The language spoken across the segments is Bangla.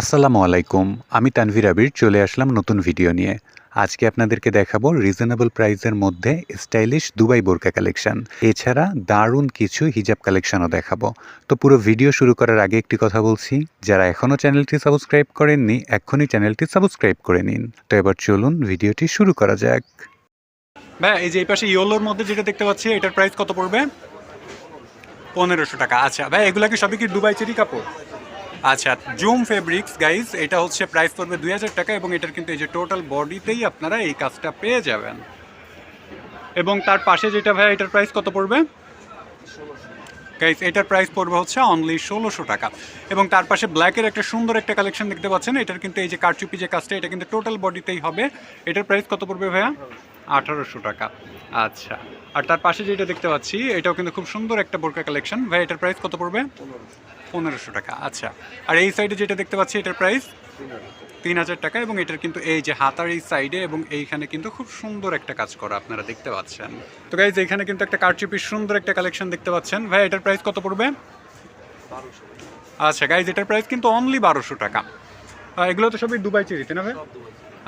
আসসালামু আলাইকুম, আমি তানভীর আবির, চলে আসলাম নতুন ভিডিও নিয়ে। আজকে আপনাদেরকে দেখাবো রিজনেবল প্রাইসের মধ্যে স্টাইলিশ দুবাই বোরকা কালেকশন এছাড়া দারুণ কিছু হিজাব কালেকশনও দেখাবো। তো পুরো ভিডিও শুরু করার আগে একটি কথা বলছি, যারা এখনও চ্যানেলটি সাবস্ক্রাইব করেননি এখনই চ্যানেলটি সাবস্ক্রাইব করে নিন। তো এবার চলুন ভিডিওটি শুরু করা যাক। ভাই এই যে এই পাশে ইয়োলোর মধ্যে যেটা দেখতে পাচ্ছি, এটার প্রাইস কত পড়বে? পনেরোশো টাকা। আচ্ছা ভাই এগুলা কি সবই কি দুবাই চেরি কাপড়? আচ্ছা জুম ফেব্রিক্স গাইজ এটা হচ্ছে প্রাইস পড়বে দুই হাজার টাকা এবং এটার কিন্তু এই যে টোটাল বডিতেই আপনারা এই কাজটা পেয়ে যাবেন। এবং তার পাশে যেটা ভাই, এটার প্রাইস কত পড়বে? গাইজ এটার প্রাইস পড়বে হচ্ছে অনলি ষোলোশো টাকা। এবং তার পাশে ব্ল্যাকের একটা সুন্দর একটা কালেকশন দেখতে পাচ্ছেন, এটার কিন্তু এই যে কারচুপি যে কাজটা, এটা কিন্তু টোটাল বডিতেই হবে। এটার প্রাইস কত পড়বে ভাইয়া? আঠারোশো টাকা। আচ্ছা আর তার পাশে যেটা দেখতে পাচ্ছি, এটাও কিন্তু খুব সুন্দর একটা বোরকা কালেকশন। ভাই, এটার প্রাইস কত পড়বে? পনেরোশো টাকা। আচ্ছা আর এই সাইডে যেটা দেখতে পাচ্ছি, এটার প্রাইস তিন হাজার টাকা, এবং এটার কিন্তু এই যে হাতার এই সাইডে এবং এইখানে কিন্তু খুব সুন্দর একটা কাজ করা আপনারা দেখতে পাচ্ছেন। তো গাইজ এখানে কিন্তু একটা কারচুপির সুন্দর একটা কালেকশন দেখতে পাচ্ছেন। ভাই, এটার প্রাইস কত পড়বে? আচ্ছা গাইজ এটার প্রাইস কিন্তু অনলি বারোশো টাকা। এগুলো তো সবই দুবাই চেরিতে না ভাই?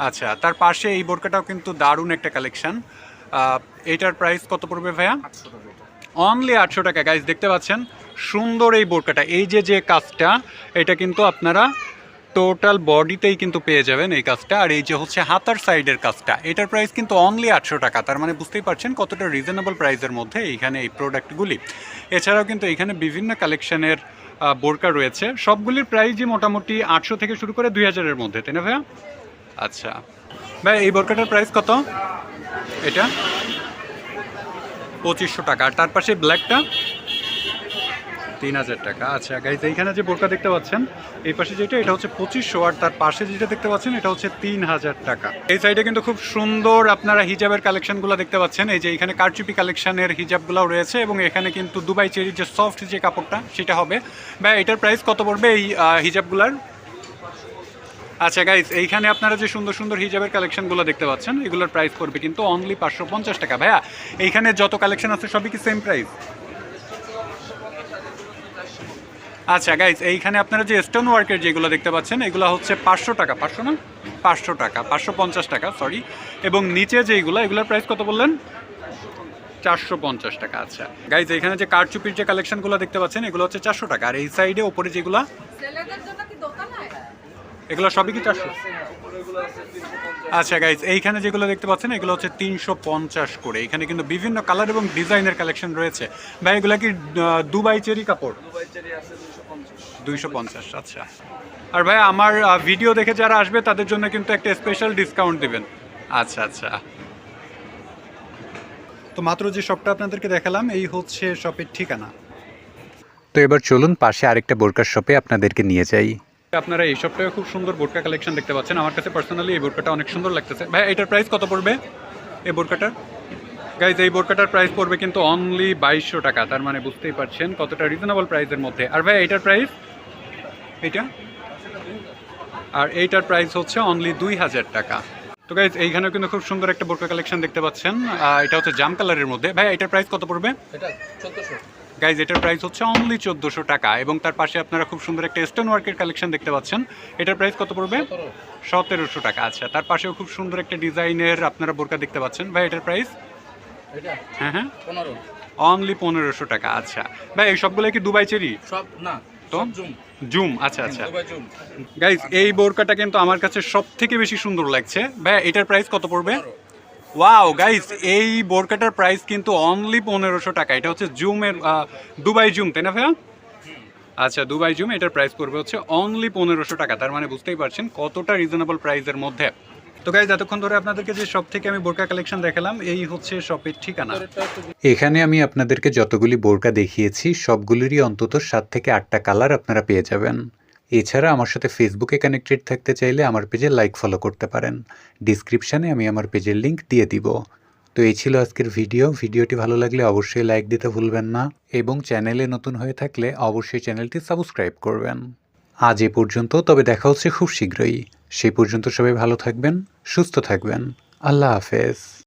আচ্ছা তার পাশে এই বোরকাটাও কিন্তু দারুণ একটা কালেকশন এটার প্রাইস কত পড়বে ভাইয়া? অনলি আটশো টাকা। গাইজ দেখতে পাচ্ছেন সুন্দর এই বোরকাটা। এই যে যে কাজটা এটা কিন্তু আপনারা টোটাল বডিতেই কিন্তু পেয়ে যাবেন এই কাজটা। আর এই যে হচ্ছে হাতার সাইডের কাজটা এটার প্রাইস কিন্তু অনলি আটশো টাকা। তার মানে বুঝতেই পারছেন কতটা রিজনেবল প্রাইসের মধ্যে এইখানে এই প্রোডাক্টগুলি এছাড়াও কিন্তু এখানে বিভিন্ন কালেকশনের বোরকা রয়েছে। সবগুলির প্রাইসই মোটামুটি আটশো থেকে শুরু করে দুই হাজারের মধ্যে তাই না ভাইয়া? আচ্ছা। ভাই, এই বোরকাটার প্রাইস কত? এটা? পঁচিশশো টাকা। আর তার পাশে ব্ল্যাকটা তিন হাজার টাকা। আচ্ছা গাইজ এইখানে যে বোরকা দেখতে পাচ্ছেন, এই পাশে যেটা, এটা হচ্ছে পঁচিশশো। আর তার পাশে যেটা দেখতে পাচ্ছেন, এটা হচ্ছে তিন হাজার টাকা। এই সাইডে কিন্তু খুব সুন্দর আপনারা হিজাবের কালেকশনগুলো দেখতে পাচ্ছেন। এই যে এখানে কারচুপি কালেকশনের হিজাবগুলোও রয়েছে এবং এখানে কিন্তু দুবাই চেরির যে সফট যে কাপড়টা, সেটা হবে। ভাই, এটার প্রাইস কত পড়বে এই হিজাবগুলার? আচ্ছা গাইজ এইখানে আপনারা যে সুন্দর সুন্দর হিজাবের কালেকশনগুলো দেখতে পাচ্ছেন, এগুলোর প্রাইস পড়বে কিন্তু অনলি পাঁচশো পঞ্চাশ টাকা। ভাইয়া, এইখানে যত কালেকশন আছে সবই কি সেম প্রাইস আচ্ছা গাইজ এইখানে আপনারা যে স্টোন ওয়ার্কের যেগুলো দেখতে পাচ্ছেন, এগুলো হচ্ছে পাঁচশো টাকা, পাঁচশো না? পাঁচশো টাকা, পাঁচশো পঞ্চাশ টাকা সরি এবং নিচে যেইগুলো, এগুলোর প্রাইস কত বললেন? চারশো পঞ্চাশ টাকা আচ্ছা। গাইজ এখানে যে কারচুপির যে কালেকশনগুলো দেখতে পাচ্ছেন, এগুলো হচ্ছে চারশো টাকা। আর এই সাইডে ওপরে যেগুলো ছেলেদের জন্য কি দোকান হয় এগুলো সবই কি চারশো? আচ্ছা গাইজ এইখানে যেগুলো দেখতে পাচ্ছেন এগুলো হচ্ছে তিনশো পঞ্চাশ করে। এখানে কিন্তু বিভিন্ন কালার এবং ডিজাইনের কালেকশন রয়েছে। ভাই এগুলো কি দুবাই চেরি কাপড়? দুইশো পঞ্চাশ। আচ্ছা। আর ভাই আমার ভিডিও দেখে যারা আসবে তাদের জন্য কিন্তু একটা স্পেশাল ডিসকাউন্ট দিবেন। আচ্ছা আচ্ছা। তো মাত্র যে শপটা আপনাদেরকে দেখালাম এই হচ্ছে শপের ঠিকানা। তো এবার চলুন পাশে আরেকটা বোরকার শপে আপনাদেরকে নিয়ে যাই। আপনারা এই সপ্তাহে খুব সুন্দর বোরকা কালেকশন দেখতে পাচ্ছেন। আমার কাছে পার্সোনালি এই বোরকাটা অনেক সুন্দর লাগতেছে। ভাই, এটার প্রাইস কত পড়বে? এই বোরকাটার গাইজ এই বোরকাটার প্রাইস পড়বে কিন্তু অনলি বাইশশো টাকা, তার মানে বুঝতেই পারছেন কতটা রিজনেবল প্রাইসের মধ্যে। আর ভাই, এইটার প্রাইস এইটা? আর এইটার প্রাইস হচ্ছে অনলি দুই হাজার টাকা। তো গাইজ এইখানেও কিন্তু খুব সুন্দর একটা বোরকা কালেকশন দেখতে পাচ্ছেন। এটা হচ্ছে জাম কালারের মধ্যে। ভাই এটার প্রাইস কত পড়বে? গাইজ এটার প্রাইস হচ্ছে অনলি চোদ্দোশো টাকা এবং তার পাশে আপনারা খুব সুন্দর একটা স্টোন ওয়ার্কের কালেকশন দেখতে পাচ্ছেন। এটার প্রাইস কত পড়বে? সতেরোশো। টাকা। আচ্ছা তার পাশেও খুব সুন্দর একটা ডিজাইনের আপনারা বোরকা দেখতে পাচ্ছেন। ভাই এটার প্রাইস হ্যাঁ হ্যাঁ। অনলি পনেরোশো টাকা আচ্ছা। ভাই এই সবগুলো কি দুবাই চেরি? সব না তো? জুম। আচ্ছা আচ্ছা। দুবাই গাইজ এই বোরকাটা কিন্তু আমার কাছে সব থেকে বেশি সুন্দর লাগছে। ভাই এটার প্রাইস কত পড়বে? ওয়াও গাইজ এই বোরকাটার প্রাইস কিন্তু অনলি পনেরোশো টাকা। এটা হচ্ছে জুমের দুবাই জুম, তাই না ভাইয়া? আচ্ছা দুবাই জুম, এটার প্রাইস পড়বে হচ্ছে অনলি পনেরোশো টাকা। তার মানে বুঝতেই পারছেন কতটা রিজনেবল প্রাইসের মধ্যে। তো গাইজ এতক্ষণ ধরে আপনাদেরকে যে শপ থেকে আমি বোরকা কালেকশন দেখালাম, এই হচ্ছে শপের ঠিকানা। এখানে আমি আপনাদেরকে যতগুলি বোরকা দেখিয়েছি, সবগুলিরই অন্তত সাত থেকে আটটা কালার আপনারা পেয়ে যাবেন। এছাড়া আমার সাথে ফেসবুকে কানেক্টেড থাকতে চাইলে আমার পেজে লাইক ফলো করতে পারেন। ডিসক্রিপশানে আমি আমার পেজের লিঙ্ক দিয়ে দিব। তো এই ছিল আজকের ভিডিও ভিডিওটি ভালো লাগলে অবশ্যই লাইক দিতে ভুলবেন না এবং চ্যানেলে নতুন হয়ে থাকলে অবশ্যই চ্যানেলটি সাবস্ক্রাইব করবেন। আজ এ পর্যন্ত, তবে দেখা হচ্ছে খুব শীঘ্রই। সেই পর্যন্ত সবাই ভালো থাকবেন, সুস্থ থাকবেন। আল্লাহ হাফেজ।